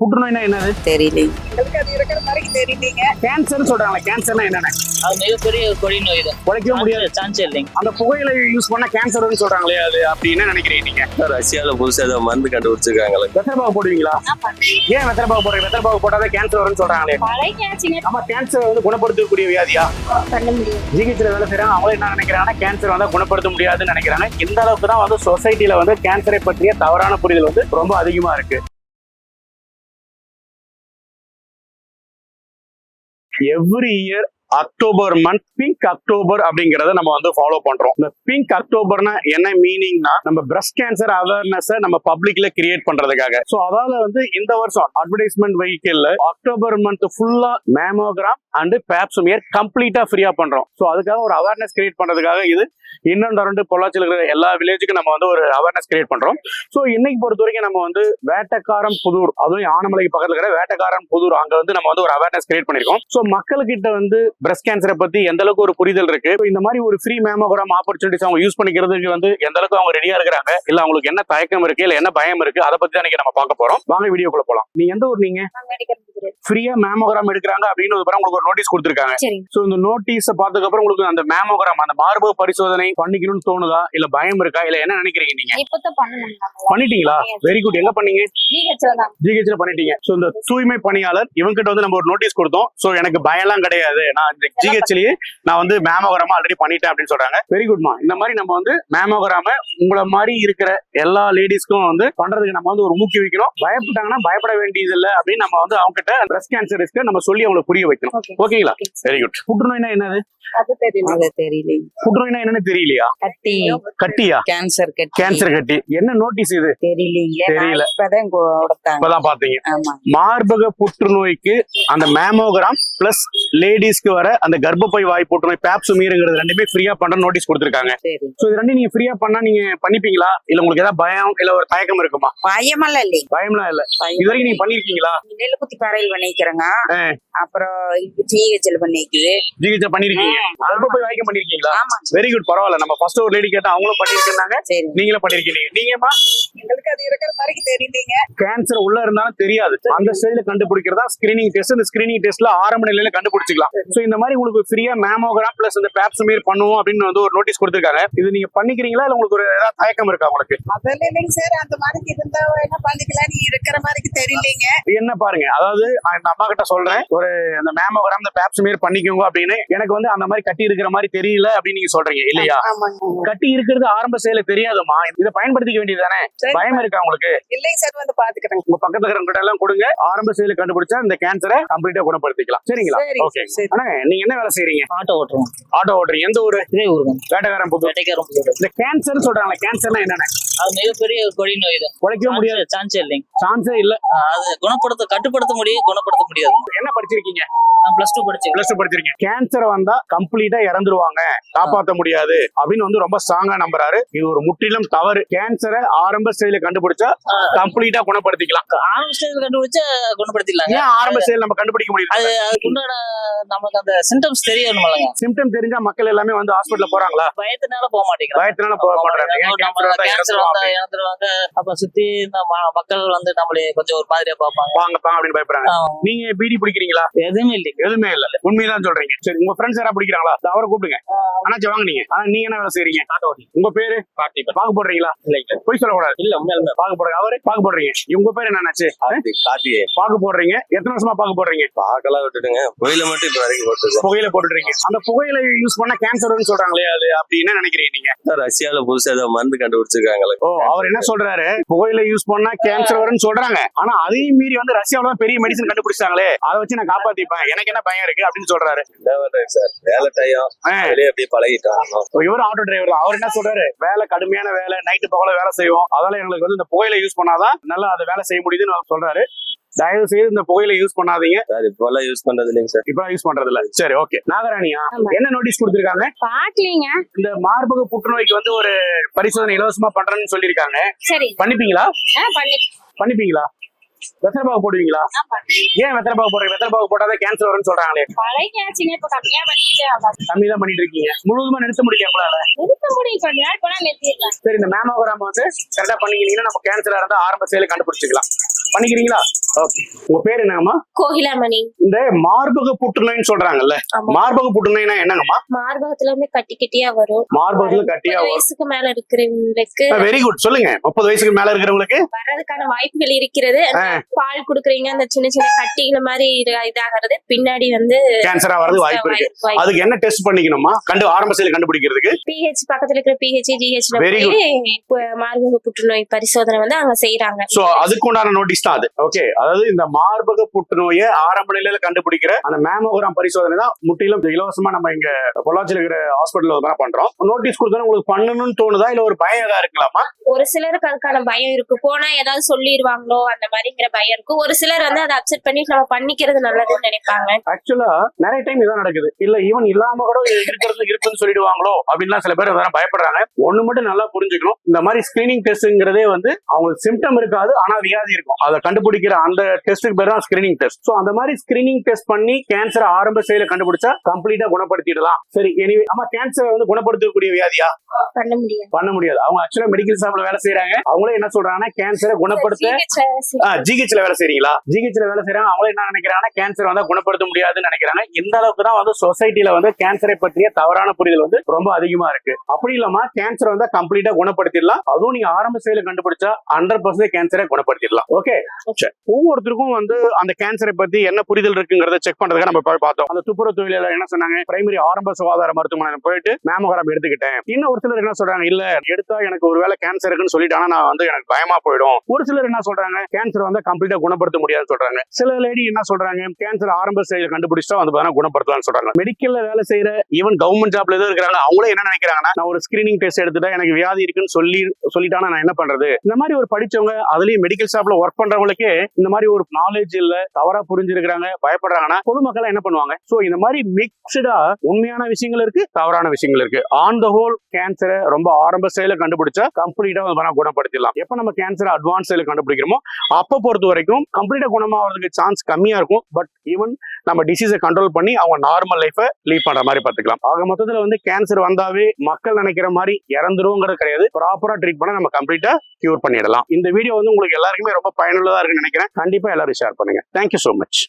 புற்றுநோய்னா என்னது? தெரியல. எங்களுக்கு அது இருக்கிற மாதிரி தெரியலீங்க. கேன்சர் சொல்றாங்களே கேன்சர்னா என்னென்ன? அது மிகப்பெரிய கொடி நோய் தான் உழைக்கவே முடியாது. சான்ஸ் இல்லைங்க. அந்த புகையிலை யூஸ் பண்ணா கேன்சர்னு சொல்றாங்களே அது அப்படி என்ன நினைக்கிறீங்க நீங்க? ரஷ்யால புதுசா ஏதோ மருந்து கண்டுபிடிச்சிருக்காங்களே. வெத்தலைப்பாகு போடுவீங்களா? ஏன் வெத்தலைப்பாகு போடுறீங்க? வெத்தலைப்பாகு போட்டாதான் கேன்சர் வரும்னு சொல்றாங்களே. நம்ம கேன்சர் வந்து குணப்படுத்தக்கூடிய வியாதியா? பண்ண முடியும் ஜிஹெச்ல வேலை செய்யறாங்க அவங்க என்ன நினைக்கிறாங்கன்னா கேன்சர் வந்தா குணப்படுத்த முடியாதுன்னு நினைக்கிறாங்க. இந்த அளவுக்கு தான் வந்து சொசைட்டில வந்து கேன்சரை பற்றிய தவறான புரிதல் வந்து ரொம்ப அதிகமா இருக்கு. every year October month pink October அப்படிங்கறத நம்ம வந்து ஃபாலோ பண்றோம். இந்த பிங்க் அக்டோபர்னா என்ன மீனிங்னா நம்ம பிரஸ்ட் கேன்சர் அவேர்னஸ் நம்ம பப்ளிக்ல கிரியேட் பண்றதுக்காக. சோ அதால வந்து இந்த வருஷம் அட்வர்டைஸ்மெண்ட் வெஹிக்கிள்ல அக்டோபர் மந்த் ஃபுல்லா மேமோகிராம் அண்ட் பேப்சுமியர் கம்ப்ளீட்டா ஃப்ரீயா பண்றோம். சோ அதுக்காக ஒரு அவேர்னஸ் கிரியேட் பண்றதுக்காக இது இன்னொன்று ரெண்டு பொள்ளாச்சியில் இருக்கிற எல்லா வில்லேஜுக்கும் நம்ம வந்து ஒரு அவேர்னஸ் கிரியேட் பண்றோம். ஸோ இன்னைக்கு பொறுத்த வரைக்கும் நம்ம வந்து வேட்டக்காரம் புதூர் அதுவும் ஆனமலைக்கு பக்கத்துல இருக்கிற வேட்டக்காரன் புதூர் அங்க வந்து நம்ம வந்து ஒரு அவேர்னஸ் கிரியேட் பண்ணிருக்கோம். ஸோ மக்கள்கிட்ட வந்து பிரஸ்ட் கேன்சரை பத்தி எந்த அளவுக்கு ஒரு புரிதல் இருக்கு? இந்த மாதிரி ஒரு ஃப்ரீ மேமோகிராம் ஆப்பர்ச்சுனிட்டிஸ் அவங்க யூஸ் பண்ணிக்கிறதுக்கு வந்து எந்த அளவுக்கு அவங்க ரெடியா இருக்கிறாங்க? இல்ல அவங்களுக்கு என்ன தயக்கம் இருக்கு? இல்ல என்ன பயம் இருக்கு? அதை பத்தி தான் நம்ம பார்க்க போறோம். வாங்க வீடியோக்குள்ள போலாம். நீங்க எந்த ஊர் நீங்க? ஃப்ரீயா மேமோகிராம் எடுக்கிறாங்க அப்படின்னு ஒரு உங்களுக்கு ஒரு நோட்டீஸ் கொடுத்துருக்காங்க. சோ இந்த நோட்டீஸ பார்த்ததுக்கு அப்புறம் உங்களுக்கு அந்த மேமோகிராம் அந்த மார்பக பரிசோதனை பண்ணிக்கணும்னு தோணுதா? இல்ல பயம் இருக்கா? இல்ல என்ன நினைக்கிறீங்க நீங்க? பண்ணிட்டீங்களா? வெரி குட் எங்க பண்ணீங்க? ஜிஹெச்ல பண்ணிட்டீங்க. சோ இந்த தூய்மை பணியாளர் இவங்க கிட்ட வந்து நம்ம ஒரு நோட்டீஸ் கொடுத்தோம். சோ எனக்கு பயம்லாம் கிடையாது. நான் ஜிஹெச்லயே நான் வந்து மேமோகிராம ஆல்ரெடி பண்ணிட்டேன் அப்படின்னு சொல்றாங்க. வெரி குட்மா இந்த மாதிரி நம்ம வந்து மேமோகிராம உங்களை மாதிரி இருக்கிற எல்லா லேடிஸ்க்கும் வந்து பண்றதுக்கு நம்ம வந்து ஒரு ஊக்குவிக்கணும் பயப்பட்டாங்கன்னா பயப்பட வேண்டியது இல்ல அப்படின்னு நம்ம வந்து அவங்க கிட்ட பிரஸ்ட் கேன்சர் ரிஸ்க் நம்ம சொல்லி அவங்களுக்கு புரிய வைக்கணும். ஓகேங்களா வெரி குட் புற்றுநோய்னா என்னது? புற்றுநோய்னா என்னன்னு தெரியலையா? கட்டி. கட்டியா கேன்சர் கட்டி. கேன்சர் கட்டி. என்ன நோட்டீஸ் இது? தெரியல. இப்பதான் பாத்தீங்க மார்பக புற்றுநோய்க்கு அந்த மேமோகிராம் பிளஸ் லேடிஸ்க்கு வர அந்த கர்ப்பப்பை வாய் புற்றுநோய் பேப்சுமீருங்கிறது ரெண்டுமே ஃப்ரீயா பண்ற நோட்டீஸ் கொடுத்துருக்காங்க. சோ இது ரெண்டும் நீங்க ஃப்ரீயா பண்ணா நீங்க பண்ணிப்பீங்களா? இல்ல உங்களுக்கு ஏதாவது பயம் இல்ல ஒரு தயக்கம் இருக்குமா? பயமெல்லாம் இல்லைங்க பயம்லாம் இல்ல. இது வரைக்கும் நீங்க பண்ணிருக்கீங்களா? நெல் குத்தி பறையில் பண்ணிக்கிறேங்க. அப்புறம் ஜிஹெச்ல பண்ணிக்குது ஜிகிச்சா பண்ணிருக்கீங்க. கர்ப்பப்பை வாய்க்க பண்ணிருக்கீங்களா? வெரி குட் பரவாயில்ல. நம்ம ஃபர்ஸ்ட் ஒரு லேடி கேட்டா அவங்களும் பண்ணிருக்காங்க சரி. நீங்களும் பண்ணிருக்கீங்க. நீங்கம்மா? எங்களுக்கு அது இருக்கிற மாதிரி தெரியலீங்க கேன்சர் உள்ள இருந்தாலும் தெரியாது. அந்த ஸ்டேஜ்ல கண்டுபிடிக்கிறதா? ஸ்கிரீனிங் டெஸ்ட் இந்த ஸ்கிரீனிங் டெஸ்ட்ல ஆரம்ப நிலையில கண்டுபிடிச்சிக்கலாம். சோ இந்த மாதிரி உங்களுக்கு ஃப்ரீயா மேமோகிராம் பிளஸ் இந்த பேப்ஸ்மீர் பண்ணுவோம் அப்படின்னு வந்து ஒரு நோட்டீஸ் கொடுத்துருக்காங்க. இது நீங்க பண்ணிக்கிறீங்களா? இல்ல உங்களுக்கு ஒரு ஏதாவது தயக்கம் இருக்கா உங்களுக்கு? அதெல்லாம் இல்லைங்க சார். அந்த மாதிரி இருந்தா என்ன பண்ணிக்கலாம் நீ இருக்கிற மாதிரி தெரியலீங்க. என்ன பாருங்க. அதாவது நான் இந்த அம்மா கிட்ட சொல்றேன். ஒரு அந்த மேமோகிராம் இந்த பேப்ஸ்மீர் பண்ணிக்கோங்க அப்படின்னு. எனக்கு வந்து அந்த மாதிரி கட்டி இருக்கிற மாதிரி தெரியல அப்படின்னு நீங்க சொல்றீங்க இல்லையா? கட்டி இருக்கிறது ஆரம்ப செயல தெரியாதுமா இதை பயன்படுத்திக்க வேண்டியது தானே சரி. பயம் இருக்கா உங்களுக்கு? இல்லைங்க சார் வந்து பாத்துக்கிறேங்க உங்க பக்கத்துல இருக்கிறவங்க எல்லாம் கொடுங்க. ஆரம்ப செயல கண்டுபிடிச்சா இந்த கேன்சரை கம்ப்ளீட்டா குணப்படுத்திக்கலாம். சரிங்களா? சரிங்க ஓகே சரி. ஆனா நீங்க என்ன வேலை செய்றீங்க? ஆட்டோ ஓட்டுறோம். ஆட்டோ ஓட்டுறீங்க. எந்த ஊரு? இதே ஊர் வேட்டக்காரன் புது. வெட்டைக்காரம் இந்த கேன்சர் சொல்றாங்களே கேன்சர்னா என்னென்ன? அது மிகப்பெரிய கொடி நோய் தான். உழைக்கவே முடியாது. சான்ஸ் இல்லைங்க. சான்ஸே இல்ல. அது குணப்படுத்த கட்டுப்படுத்த முடியும் குணப்படுத்த முடியாது. என்ன படிச்சிருக்கீங்க? பிளஸ் டூ படிச்சேன். பிளஸ் டூ படிச்சிருக்கீங்க கேன்சர் வந்தா கம்ப்ளீட்டா இறந்துருவாங்க. காப்பாத்த முடியாது. அப்படின்னு வந்து ரொம்ப ஸ்ட்ராங்கா நம்புறாரு. இது ஒரு முற்றிலும் தவறு. கேன்சரை ஆரம்ப ஸ்டேஜ்ல கண்டுபிடிச்சா கம்ப்ளீட்டா குணப்படுத்திக்கலாம். ஆரம்ப ஸ்டேஜ் கண்டுபிடிச்சா குணப்படுத்திடலாங்க. ஏன் ஆரம்ப ஸ்டேஜ் நம்ம கண்டுபிடிக்க முடியல? அது அதுக்கு உண்டான நமக்கு அந்த சிம்டம்ஸ் தெரியணும்லங்க சிம்டம் தெரிஞ்சா மக்கள் எல்லாமே வந்து ஹாஸ்பிட்டல் போறாங்களா? பயத்தினால போக மாட்டேங்கிறாங்க. பயத்தினால போக மாட்டாங்க கேன்சர் வந்தா இறந்துருவாங்க? அப்ப சுத்தி இந்த ம- மக்கள் வந்து நம்மளே கொஞ்சம் ஒரு மாதிரியா பார்ப்பாங்க. வாங்க பாங்க அப்படின்னு பயப்படுறாங்க. நீங்க பீடி பிடிக்கிறீங்களா? எதுவுமே இல்லைங்க. எதுவுமே இல்ல. உண்மையதான் சொல்றீங்க. சரி உங்க ஃப்ரெண்ட்ஸ் யாரா பிடிக்கிறாங்களா? அவரை கூப்பிடுங்க. அண்ணாச்சி வாங்க நீங்க ஆனா நீங்க என்ன வேலை செய்றீங்க? உங்க பேரு? பாக்கு போடுறீங்களா? இல்ல போய் சொல்லக்கூடாது. இல்ல உண்மையில பாக்கு போடுறீங்க அவரு பாக்கு போடுறீங்க. உங்க பேர் என்னாச்சு கார்த்திகே பாக்கு போடுறீங்க. எத்தனை வருஷமா பாக்கு போடுறீங்க? பார்க்கலாம் விட்டுடுங்க கோயில மட்டும் இப்ப வரைக்கும் போட்டுருக்கோம் புகையில போட்டுறீங்க அந்த புகையில யூஸ் பண்ணா கேன்சர்னு சொல்றாங்களே அது அப்படி என்ன நினைக்கிறீங்க நீங்க? ரஷ்யால புதுசா ஏதோ மருந்து கண்டுபிடிச்சிருக்காங்களே. ஓ அவர் என்ன சொல்றாரு? புகையில யூஸ் பண்ணா கேன்சர் வரும்னு சொல்றாங்க. ஆனா அதையும் மீறி வந்து ரஷ்யாவில பெரிய மெடிசன் கண்டுபிடிச்சாங்களே அதை வச்சு நான் காப்பாத்திப்பேன். எனக்கு என்ன பயம் இருக்கு அப்படின்னு சொல்றாரு. சார்? வேலை அப்படியே பழகிட்டோம் இவர் ஆட்டோ டிரைவர் தான். அவர் என்ன சொல்றாரு? வேலை கடுமையான வேலை நைட்டு பகல வேலை செய்வோம். அதனால எங்களுக்கு வந்து இந்த புகையில யூஸ் பண்ணாதான் நல்லா அதை வேலை செய்ய முடியுதுன்னு அவர் சொல்றாரு. தயவு செய்து இந்த புகையில யூஸ் பண்ணாதீங்க. சார் இப்பெல்லாம் யூஸ் பண்றது இல்லைங்க சார். இப்ப யூஸ் பண்றது இல்ல சரி ஓகே நாகராணியா. என்ன நோட்டீஸ் கொடுத்திருக்காங்க? பாக்கலீங்க. இந்த மார்பக புற்றுநோய்க்கு வந்து ஒரு பரிசோதனை இலவசமா பண்றேன்னு சொல்லியிருக்காங்க. சரி. பண்ணிப்பீங்களா? பண்ணி பண்ணிப்பீங்களா வெத்தலைப்பாகு போடுவீங்களா? ஏன் வெத்தலைப்பாகு போடுறீங்க? வெத்தலைப்பாகு போட்டாதான் கேன்சர் வரும்னு சொல்றாங்களே. பழையாச்சுங்க இப்ப கம்மியா பண்ணிட்டு கம்மி தான் பண்ணிட்டு இருக்கீங்க முழுவதுமா நிறுத்த முடியல உங்களால? நிறுத்த முடியும் கொஞ்ச நேரம் போனா நிறுத்திடலாம். சரி இந்த மேமோகிராம் வந்து கரெக்டா பண்ணிக்கிட்டீங்கன்னா நம்ம கேன்சரா இருந்தா ஆரம்ப செயலை கண்டுபிடிச்சிக்கலாம். பண்ணிக்கிறீங்களா? ஓகே. உங்க பேர் என்னங்கம்மா? கோகிலாமணி. இந்த மார்பக புற்றுநோய்னு சொல்றாங்கல்ல. மார்பக புற்றுநோய்னா என்னங்கம்மா? மார்பகத்துல இருந்து கட்டி கட்டியா வரும். மார்பகத்துல கட்டியா வயசுக்கு மேல இருக்கிறவங்களுக்கு வெரி குட் சொல்லுங்க. முப்பது வயசுக்கு மேல இருக்கிறவங்களுக்கு? வர்றதுக்கான வாய்ப்புகள் இருக்கிறது. பால் குடுக்குறீங்க அந்த சின்ன சின்ன கட்டிகள் மாதிரி இது- இதாகிறது. பின்னாடி வந்து கேன்சரா வரது வாய்ப்பு இருக்கு. அதுக்கு என்ன டெஸ்ட் பண்ணிக்கணுமா கண்டு ஆரம்ப செயல் கண்டுபிடிக்கிறதுக்கு? பிஹெச் பக்கத்துல இருக்கிற பிஹெச் போய் மார்பக புற்றுநோய் பரிசோதனை வந்து அங்க செய்யறாங்க சோ அதுக்கு உண்டான நோட்டீஸ் அது ஓகே அதாவது இந்த மார்பக புற்றுநோயை ஆரம்ப நிலையில கண்டுபிடிக்கிற அந்த மேமோகிராம் பரிசோதனை தான் முற்றிலும் இலவசமா நம்ம இங்க பொள்ளாச்சியில் இருக்கிற ஹாஸ்பிட்டல் தான் பண்றோம். நோட்டீஸ் கொடுத்தா உங்களுக்கு பண்ணணும்னு தோணுதா இல்ல ஒரு பயம் ஏதா இருக்கலாமா? ஒரு சிலருக்கு அதுக்கான பயம் இருக்கு. போனா ஏதாவது சொல்லிடுவாங்களோ அந்த மாதிரிங்கிற பயம் இருக்கு. ஒரு சிலர் வந்து அதை அப்செட் பண்ணி நம்ம பண்ணிக்கிறது நல்லதுன்னு நினைப்பாங்க. ஆக்சுவலா நிறைய டைம் இதான் நடக்குது. இல்ல ஈவன் இல்லாம கூட இருக்கிறது இருக்குன்னு சொல்லிடுவாங்களோ அப்படின்லாம் சில பேர் பயப்படுறாங்க. ஒண்ணு மட்டும் நல்லா புரிஞ்சுக்கணும். இந்த மாதிரி ஸ்கிரீனிங் டெஸ்ட்ங்கிறதே வந்து அவங்களுக்கு சிம்டம் இருக்காது ஆனா வியாதி இருக்கும். அதை கண்டுபிடிக்கிற அந்த டெஸ்ட்டுக்கு பேர் தான் ஸ்கிரீனிங் டெஸ்ட் சோ அந்த மாதிரி ஸ்கிரீனிங் டெஸ்ட் பண்ணி கேன்சர் ஆரம்ப செயல கண்டுபிடிச்சா கம்ப்ளீட்டா குணப்படுத்திடலாம். சரி எனிவே ஆமா கேன்சரை வந்து குணப்படுத்தக்கூடிய வியாதியா? பண்ண முடியாது. பண்ண முடியாது. அவங்க ஆக்சுவலா மெடிக்கல் ஷாப்ல வேலை செய்யறாங்க அவங்களே என்ன சொல்றாங்கன்னா கேன்சரை குணப்படுத்த ஜிஹெச்ல வேலை செய்றீங்களா? ஜிஹெச்ல வேலை செய்யறாங்க அவங்களே என்ன நினைக்கிறாங்கன்னா கேன்சர் வந்தா குணப்படுத்த முடியாதுன்னு நினைக்கிறாங்க. இந்த அளவுக்கு தான் வந்து சொசைட்டில வந்து கேன்சரை பற்றிய தவறான புரிதல் வந்து ரொம்ப அதிகமா இருக்கு. அப்படி இல்லாம கேன்சர் வந்தா கம்ப்ளீட்டா குணப்படுத்திடலாம். அதுவும் நீங்க ஆரம்ப செயல கண்டுபிடிச்சா ஹண்ட்ரட் பர்சன்ட் கேன்சரை குணப்படுத்திடலாம். ஓகே ஒவ்வொருத்தருக்கும் வந்து அந்த கேன்சரை பத்தி என்ன புரிதல் இருக்குங்கிறத செக் பண்றதுக்கு நம்ம போய் பார்த்தோம். அந்த துப்புரவு தொழிலாளர் என்ன சொன்னாங்க? பிரைமரி ஆரம்ப சுகாதார மருத்துவமனை போயிட்டு மேமோகிராம் எடுத்துக்கிட்டேன். இன்னும் ஒரு சிலர் என்ன சொல்றாங்க? இல்ல எடுத்தா எனக்கு ஒருவேளை கேன்சர் இருக்குன்னு சொல்லிட்டாங்கன்னா நான் வந்து எனக்கு பயமா போயிடும். ஒரு சிலர் என்ன சொல்றாங்க? கேன்சர் வந்து கம்ப்ளீட்டா குணப்படுத்த முடியாதுன்னு சொல்றாங்க. சில லேடி என்ன சொல்றாங்க? கேன்சர் ஆரம்ப ஸ்டேஜ் கண்டுபிடிச்சா வந்து பார்த்தா குணப்படுத்தலாம்னு சொல்றாங்க. மெடிக்கல்ல வேலை செய்யற ஈவன் கவர்மெண்ட் ஜாப்ல எதுவும் இருக்கிறாங்க அவங்களே என்ன நினைக்கிறாங்கன்னா நான் ஒரு ஸ்கிரீனிங் டெஸ்ட் எடுத்துட்டா எனக்கு வியாதி இருக்குன்னு சொல்லி சொல்லிட்டானா நான் என்ன பண்றது? இந்த மாதிரி ஒரு படிச்சவங்க அதுலயும் மெடிக்கல் ஷாப்ல ஒர்க் பண்ண பண்றவங்களுக்கே இந்த மாதிரி ஒரு நாலேஜ் இல்ல தவறா புரிஞ்சிருக்கிறாங்க பயப்படுறாங்கன்னா பொதுமக்கள் என்ன பண்ணுவாங்க? சோ இந்த மாதிரி மிக்சடா உண்மையான விஷயங்கள் இருக்கு தவறான விஷயங்கள் இருக்கு. ஆன் த ஹோல் கேன்சரை ரொம்ப ஆரம்ப செயல கண்டுபிடிச்சா கம்ப்ளீட்டா குணப்படுத்திடலாம். எப்ப நம்ம கேன்சரை அட்வான்ஸ் செயல கண்டுபிடிக்கிறோமோ அப்ப பொறுத்த வரைக்கும் கம்ப்ளீட்டா குணமாகிறதுக்கு சான்ஸ் கம்மியா இருக்கும். பட் ஈவன் நம்ம டிசீஸை கண்ட்ரோல் பண்ணி அவங்க நார்மல் லைஃபை லீட் பண்ற மாதிரி பார்த்துக்கலாம். ஆக மொத்தத்துல வந்து கேன்சர் வந்தாவே மக்கள் நினைக்கிற மாதிரி இறந்துருவோங்கிறது கிடையாது. ப்ராப்பரா ட்ரீட் பண்ண நம்ம கம்ப்ளீட்டா கியூர் பண்ணிடலாம். இந்த வீடியோ வந்து உங்களுக்கு எல்லாருக்குமே ரொம்ப பயனுள்ளதா இருக்குன்னு நினைக்கிறேன். கண்டிப்பா எல்லாரும் ஷேர் பண்ணுங்க. Thank you so much